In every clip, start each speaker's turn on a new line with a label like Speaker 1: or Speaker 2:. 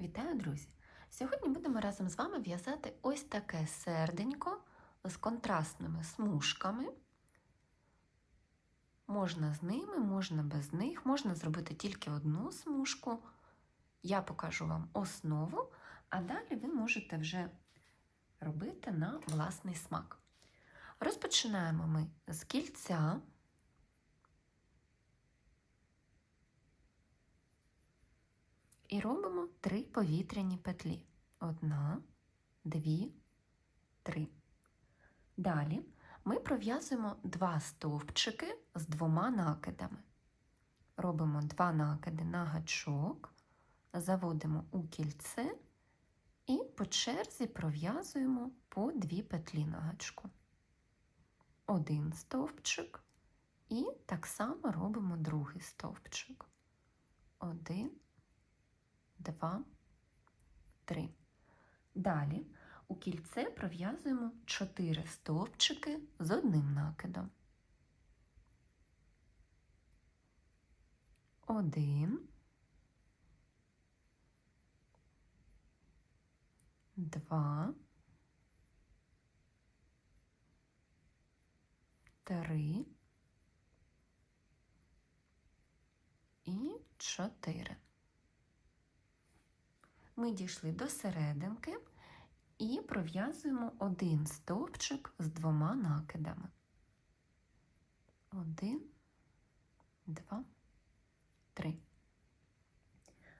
Speaker 1: Вітаю, друзі! Сьогодні будемо разом з вами в'язати ось таке серденько з контрастними смужками. Можна з ними, можна без них, можна зробити тільки одну смужку. Я покажу вам основу, а далі ви можете вже робити на власний смак. Розпочинаємо ми з кільця. І робимо три повітряні петлі. Одна, дві, три. Далі ми пров'язуємо два стовпчики з двома накидами. Робимо два накиди на гачок, заводимо у кільце і по черзі пров'язуємо по дві петлі на гачку. Один стовпчик і так само робимо другий стовпчик. Один, два, три. Далі у кільце пров'язуємо 4 стовпчики з одним накидом. Один, два, три і чотири. Ми дійшли до серединки і пров'язуємо один стовпчик з двома накидами. Один, два, три.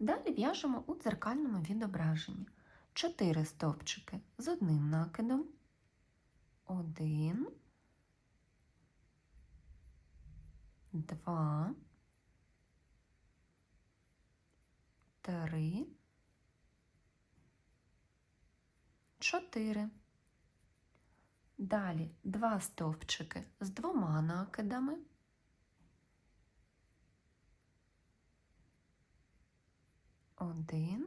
Speaker 1: Далі в'яжемо у дзеркальному відображенні. Чотири стовпчики з одним накидом. Один, два, три, чотири. Далі два стовпчики з двома накидами. Один.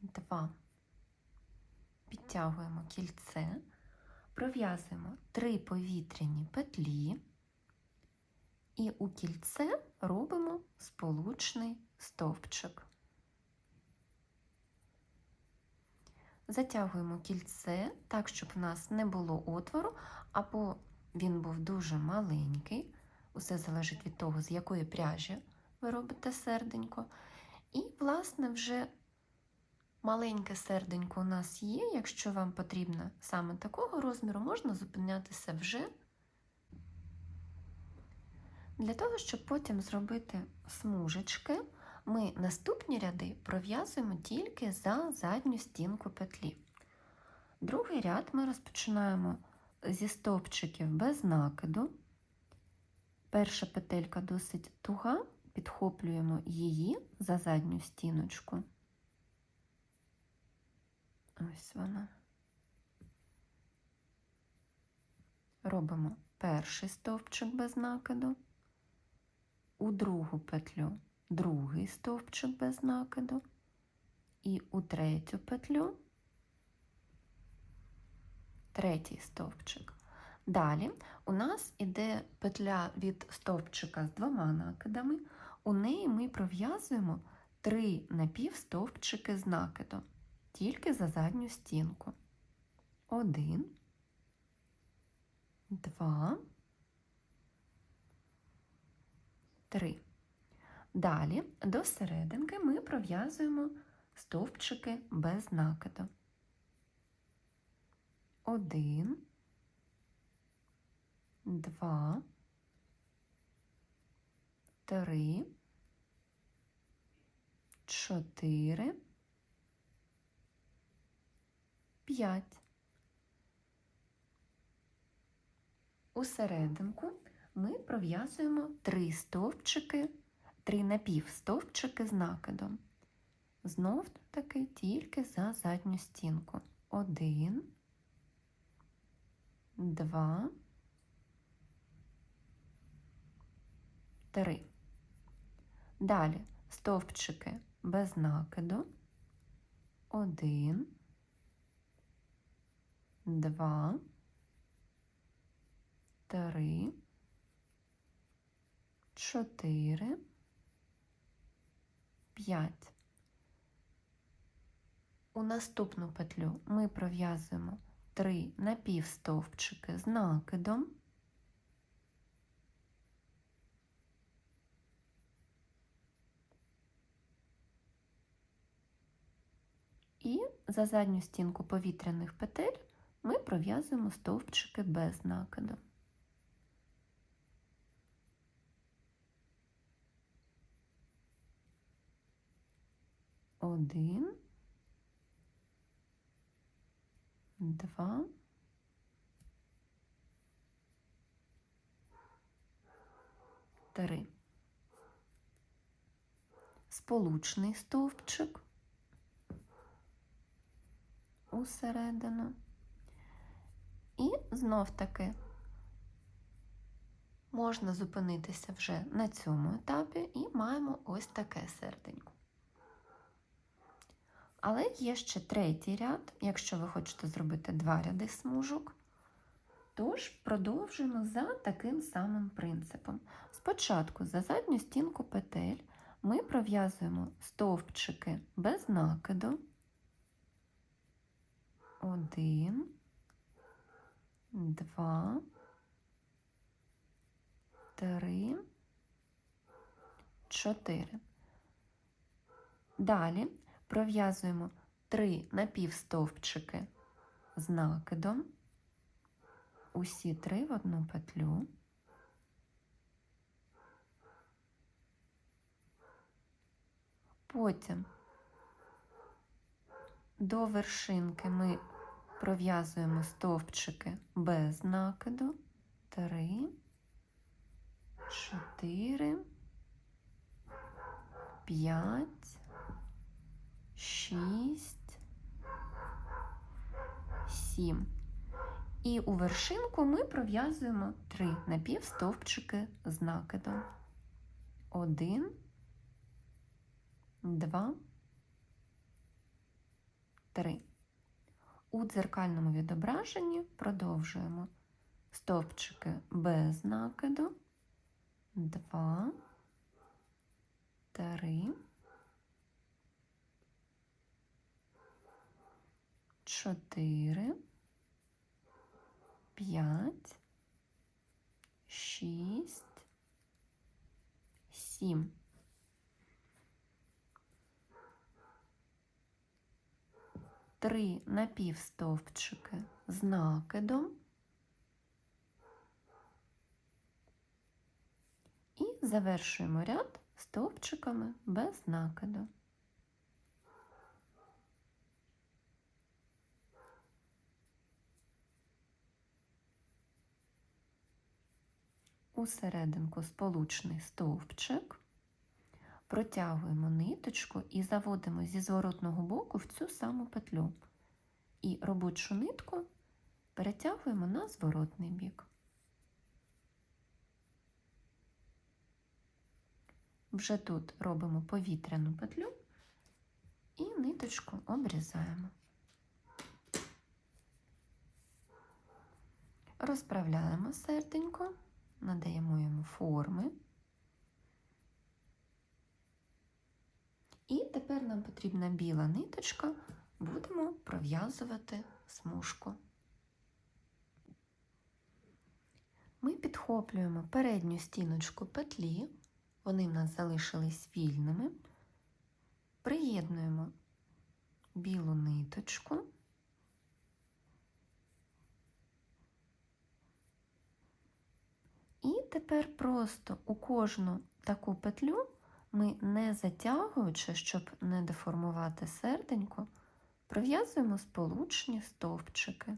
Speaker 1: Два. Підтягуємо кільце, пров'язуємо три повітряні петлі і у кільце робимо сполучний стовпчик. Затягуємо кільце так, щоб в нас не було отвору, або він був дуже маленький. Усе залежить від того, з якої пряжі ви робите серденько. І, власне, вже маленьке серденько у нас є. Якщо вам потрібно саме такого розміру, можна зупинятися вже. Для того, щоб потім зробити смужечки, ми наступні ряди пров'язуємо тільки за задню стінку петлі. Другий ряд ми розпочинаємо зі стовпчиків без накиду. Перша петелька досить туга, підхоплюємо її за задню стіночку. Ось вона. Робимо перший стовпчик без накиду, у другу петлю другий стовпчик без накиду і у третю петлю третій стовпчик. Далі у нас іде петля від стовпчика з двома накидами, у неї ми пров'язуємо три напівстовпчики з накидом, тільки за задню стінку. Один, два, три. Далі до серединки ми пров'язуємо стовпчики без накиду. Один, два, три, чотири, п'ять. У серединку ми пров'язуємо три стовпчики три напівстовпчики з накидом. Знов таки тільки за задню стінку. Один, два, три. Далі стовпчики без накиду. Один, два, три, чотири, п'ять. У наступну петлю ми пров'язуємо три напівстовпчики з накидом. І за задню стінку повітряних петель ми пров'язуємо стовпчики без накиду. Один, два, три. Сполучний стовпчик усередину. І знов таки можна зупинитися вже на цьому етапі і маємо ось таке серденько. Але є ще третій ряд, якщо ви хочете зробити два ряди смужок. Тож продовжуємо за таким самим принципом. Спочатку за задню стінку петель ми пров'язуємо стовпчики без накиду. Один, два, три, чотири. Далі пров'язуємо три напівстовпчики з накидом, усі три в одну петлю. Потім до вершинки ми пров'язуємо стовпчики без накиду. Три, чотири, п'ять, шість, сім. І у вершинку ми пров'язуємо три напівстовпчики з накидом. Один, два, три. У дзеркальному відображенні продовжуємо. Стовпчики без накиду, два, три, чотири, п'ять, шість, сім. Три напівстовпчики з накидом і завершуємо ряд стовпчиками без накиду. У серединку сполучний стовпчик, протягуємо ниточку і заводимо зі зворотного боку в цю саму петлю. І робочу нитку перетягуємо на зворотний бік. Вже тут робимо повітряну петлю і ниточку обрізаємо. Розправляємо серденько, надаємо йому форми. І тепер нам потрібна біла ниточка, будемо пров'язувати смужку. Ми підхоплюємо передню стіночку петлі, вони в нас залишились вільними, приєднуємо білу ниточку. І тепер просто у кожну таку петлю ми, не затягуючи, щоб не деформувати серденько, пров'язуємо сполучні стовпчики.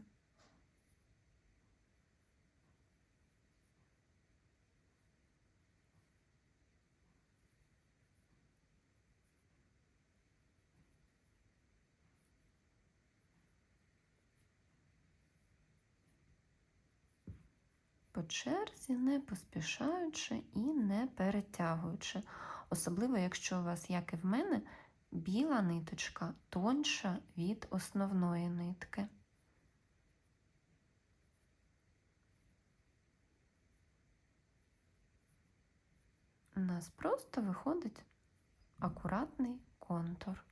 Speaker 1: По черзі, не поспішаючи і не перетягуючи. Особливо, якщо у вас, як і в мене, біла ниточка тонша від основної нитки. У нас просто виходить акуратний контур.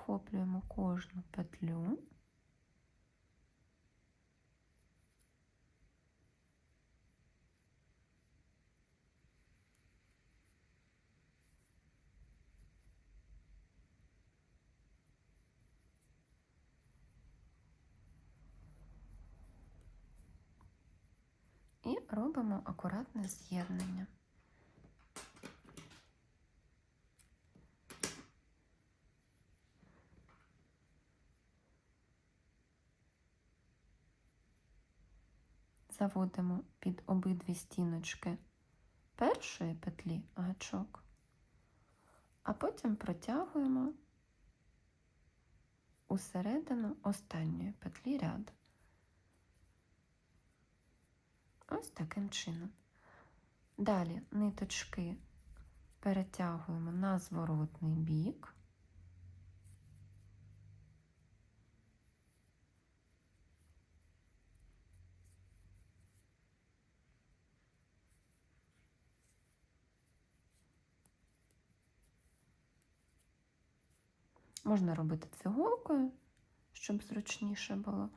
Speaker 1: Підхоплюємо кожну петлю. І робимо акуратне з'єднання. Заводимо під обидві стіночки першої петлі гачок, а потім протягуємо усередину останньої петлі ряду. Ось таким чином. Далі ниточки перетягуємо на зворотний бік. Можна робити цигулкою, щоб зручніше було.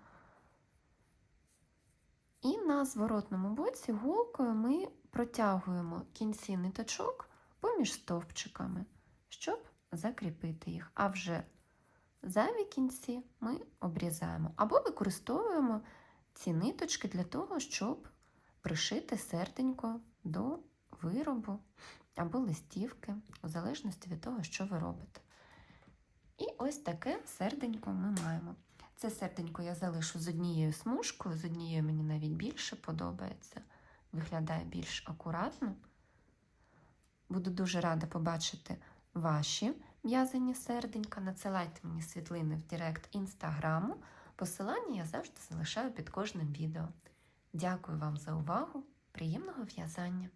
Speaker 1: І на зворотному боці голкою ми протягуємо кінці ниточок поміж стовпчиками, щоб закріпити їх. А вже зайві кінці ми обрізаємо або використовуємо ці ниточки для того, щоб пришити серденько до виробу або листівки, у залежності від того, що ви робите. І ось таке серденько ми маємо. Це серденько я залишу з однією смужкою, з однією мені навіть більше подобається. Виглядає більш акуратно. Буду дуже рада побачити ваші в'язані серденька. Надсилайте мені світлини в Директ інстаграму. Посилання я завжди залишаю під кожним відео. Дякую вам за увагу! Приємного в'язання!